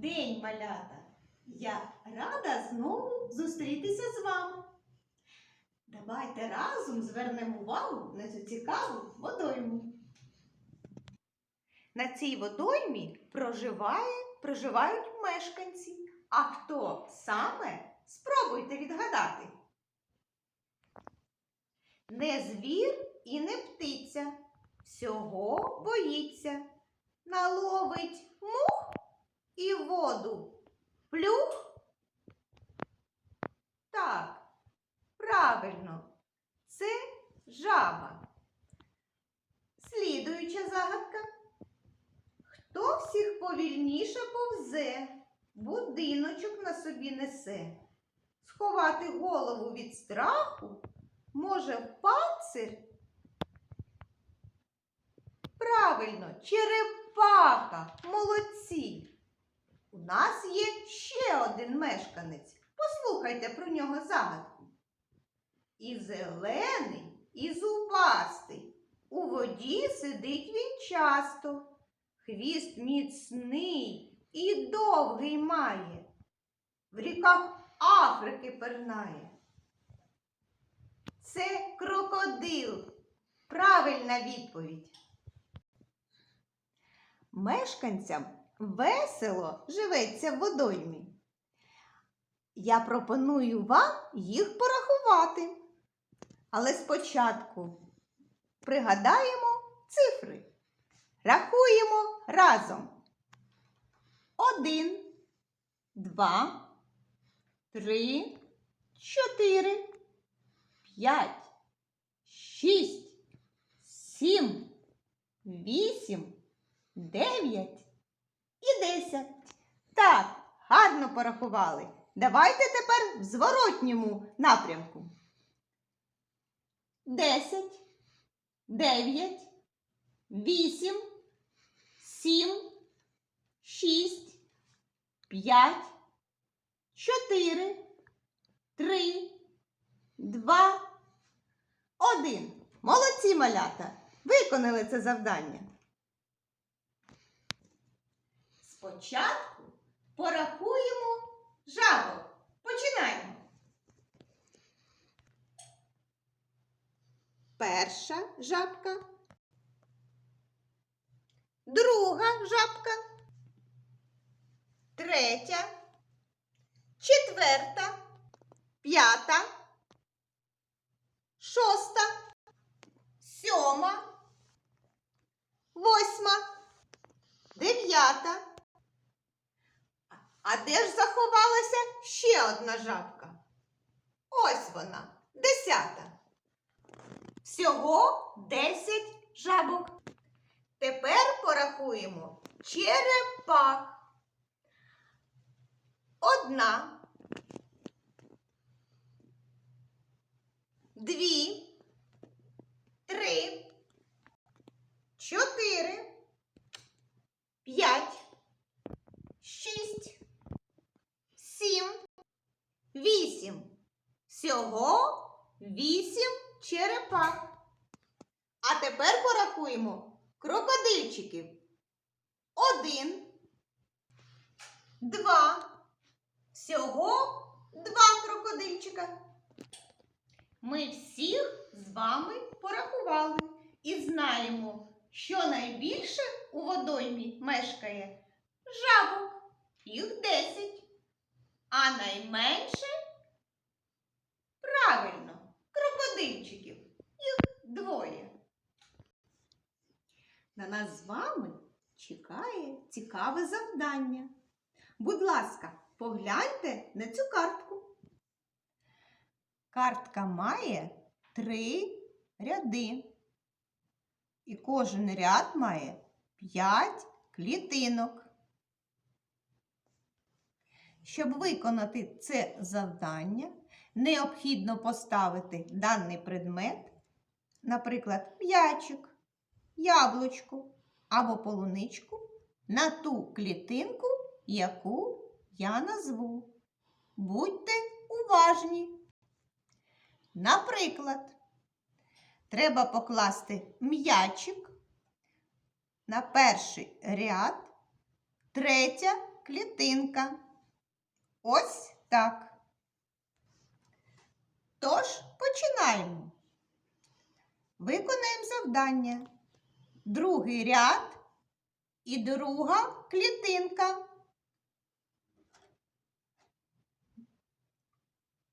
день, малята! Я рада знову зустрітися з вами. Давайте разом звернемо увагу на цю цікаву водойму. На цій водоймі проживає, проживають мешканці. А хто саме? Спробуйте відгадати. Не звір і не птиця, всього боїться, наловить мух і воду. Плюх? Так, правильно, це жаба. Слідуюча загадка. Хто всіх повільніше повзе, будиночок на собі несе? Сховати голову від страху може в панцир? Правильно, черепаха, молодці. У нас є ще один мешканець. Послухайте про нього загадку. І зелений, і зубастий. У воді сидить він часто. Хвіст міцний і довгий має. В ріках Африки пернає. Це крокодил. Правильна відповідь. Мешканцям весело живеться в водоймі. Я пропоную вам їх порахувати. Але спочатку пригадаємо цифри. Рахуємо разом. Один, два, три, чотири, п'ять, шість, сім, вісім, дев'ять і десять. Так, гарно порахували. Давайте тепер в зворотньому напрямку. Десять, дев'ять, вісім, сім, шість, п'ять, чотири, три, два, один. Молодці малята! Виконали це завдання. Спочатку порахуємо жабок. Починаємо. Перша жабка. Друга жабка. Третя. Четверта. П'ята. Шоста. Сьома. Восьма. Дев'ята. А де ж заховалася ще одна жабка? Ось вона, десята. Всього десять жабок. Тепер порахуємо черепах. Одна. Дві. Три. Чотири. П'ять. Шість. Сім. Вісім. Всього вісім черепах. А тепер порахуємо крокодильчиків. Один. Два. Всього два крокодильчика. Ми всіх з вами порахували і знаємо, що найбільше у водоймі мешкає жабок. Їх десять. А найменше правильно крокодильчиків. Їх двоє. На нас з вами чекає цікаве завдання. Будь ласка, погляньте на цю картку. Картка має три ряди. І кожен ряд має п'ять клітинок. Щоб виконати це завдання, необхідно поставити даний предмет, наприклад, м'ячик, яблучко або полуничку на ту клітинку, яку я назву. Будьте уважні. Наприклад, треба покласти м'ячик на перший ряд, третя клітинка. Ось так. Тож починаємо. Виконаємо завдання. Другий ряд і друга клітинка.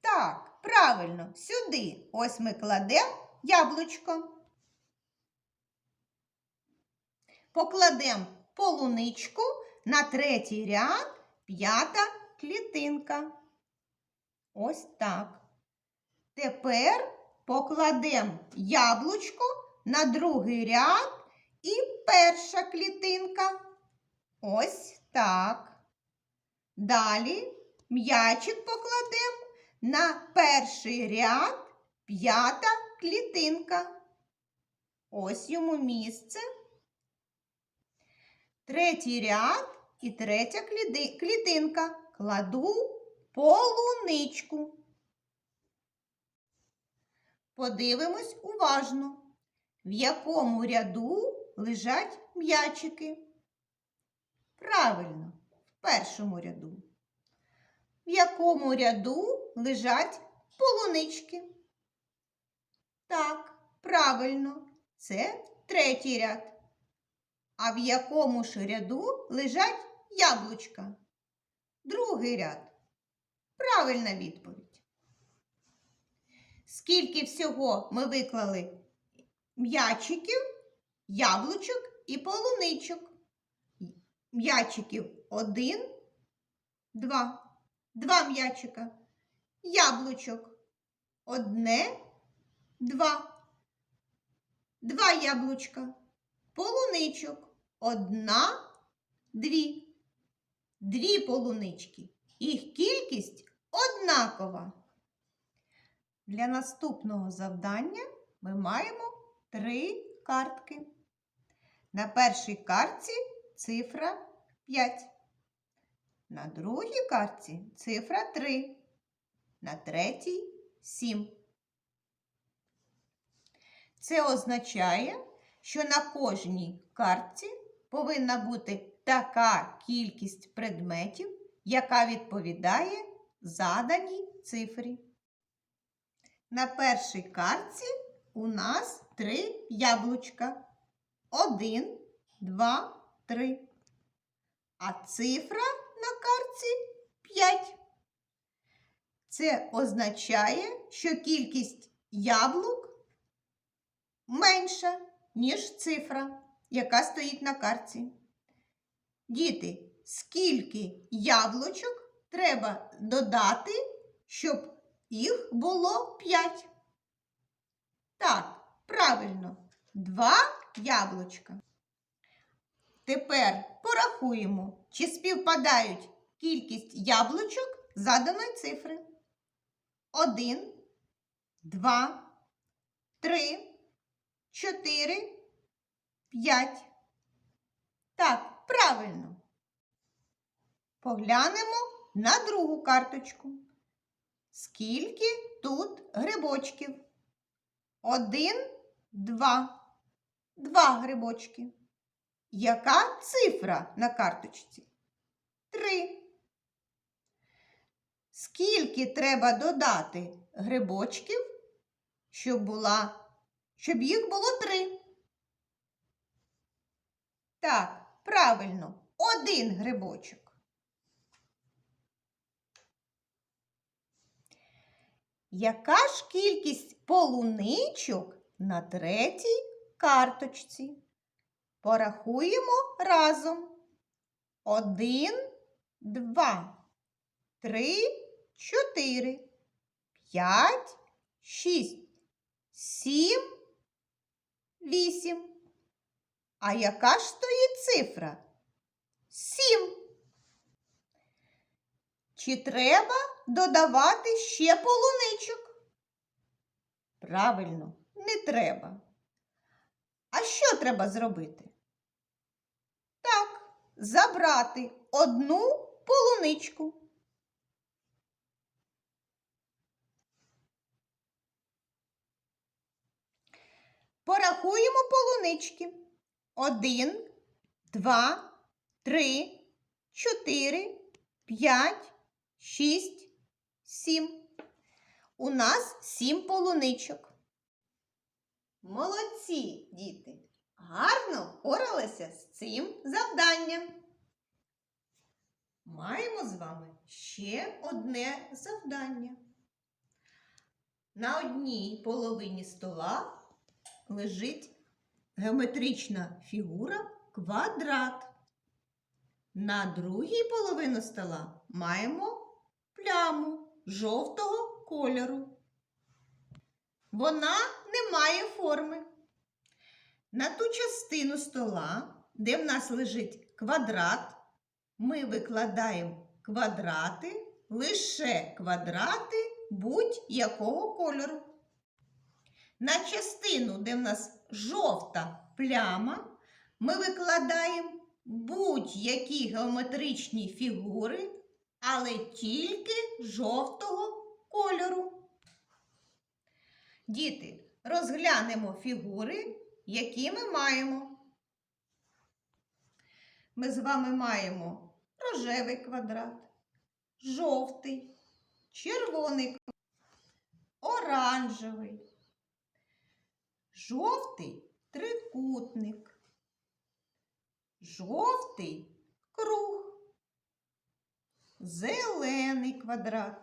Так, правильно, сюди. Ось ми кладемо яблучко. Покладемо полуничку на третій ряд, п'ята клітинка. Ось так. Тепер покладемо яблучко на другий ряд і перша клітинка. Ось так. Далі м'ячик покладемо на перший ряд п'ята клітинка. Ось йому місце. Третій ряд і третя клітинка. Кладу полуничку. Подивимось уважно, в якому ряду лежать м'ячики. Правильно, в першому ряду. В якому ряду лежать полунички? Так, правильно, це третій ряд. А в якому ж ряду лежать яблучка? Другий ряд. Правильна відповідь. Скільки всього ми виклали м'ячиків, яблучок і полуничок? М'ячиків один, два. Два м'ячика. Яблучок. Одне, два. Два яблучка. Полуничок. Одна, дві. Дві полунички. Їх кількість однакова. Для наступного завдання ми маємо три картки. На першій картці цифра 5. На другій картці цифра 3. На третій 7. Це означає, що на кожній картці повинна бути така кількість предметів, яка відповідає заданій цифрі. На першій картці у нас три яблучка. Один, два, три. А цифра на картці 5. Це означає, що кількість яблук менша, ніж цифра, яка стоїть на картці. Діти, скільки яблучок треба додати, щоб їх було 5? Так, правильно, 2 яблучка. Тепер порахуємо, чи співпадають кількість яблучок заданої цифри. Один, два, три, чотири, п'ять. Так, правильно. Поглянемо на другу карточку. Скільки тут грибочків? Один, два. Два грибочки. Яка цифра на карточці? Три. Скільки треба додати грибочків, щоб, була, щоб їх було три? Так, правильно, один грибочок. Яка ж кількість полуничок на третій карточці? Порахуємо разом. Один, два, три, чотири, п'ять, шість, сім, вісім. А яка ж стоїть цифра? Сім. Чи треба додавати ще полуничок? Правильно, не треба. А що треба зробити? Так, забрати одну полуничку. Порахуємо полунички. Один, два, три, чотири, п'ять, шість, сім. У нас сім полуничок. Молодці, діти! Гарно впоралися з цим завданням. Маємо з вами ще одне завдання. На одній половині стола лежить геометрична фігура квадрат. На другій половині стола маємо пляму жовтого кольору. Вона не має форми. На ту частину стола, де в нас лежить квадрат, ми викладаємо квадрати, лише квадрати будь-якого кольору. На частину, де в нас жовта пляма, ми викладаємо будь-які геометричні фігури, але тільки жовтого кольору. Діти, розглянемо фігури, які ми маємо. Ми з вами маємо рожевий квадрат, жовтий, червоний, квадрат, оранжевий, жовтий трикутник, жовтий круг, зелений квадрат,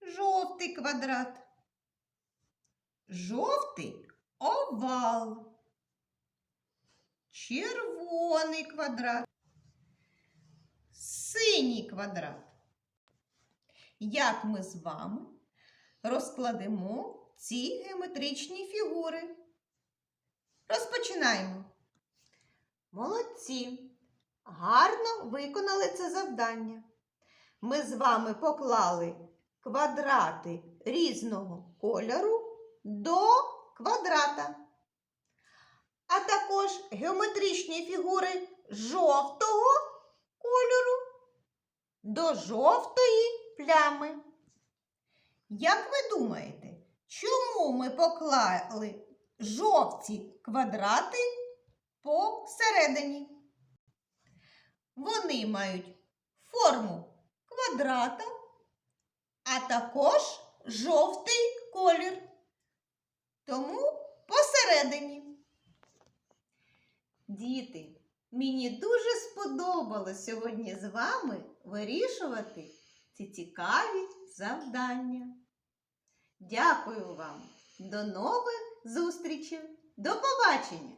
жовтий квадрат, жовтий овал, червоний квадрат, синій квадрат. Як ми з вами розкладемо ці геометричні фігури? Розпочинаємо. Молодці! Гарно виконали це завдання. Ми з вами поклали квадрати різного кольору до квадрата, а також геометричні фігури жовтого кольору до жовтої плями. Як ви думаєте, чому ми поклали жовті квадрати посередині? Вони мають форму квадрата, а також жовтий колір. Тому посередині. Діти, мені дуже сподобалось сьогодні з вами вирішувати ці цікаві завдання. Дякую вам. До нових зустрічей. До побачення!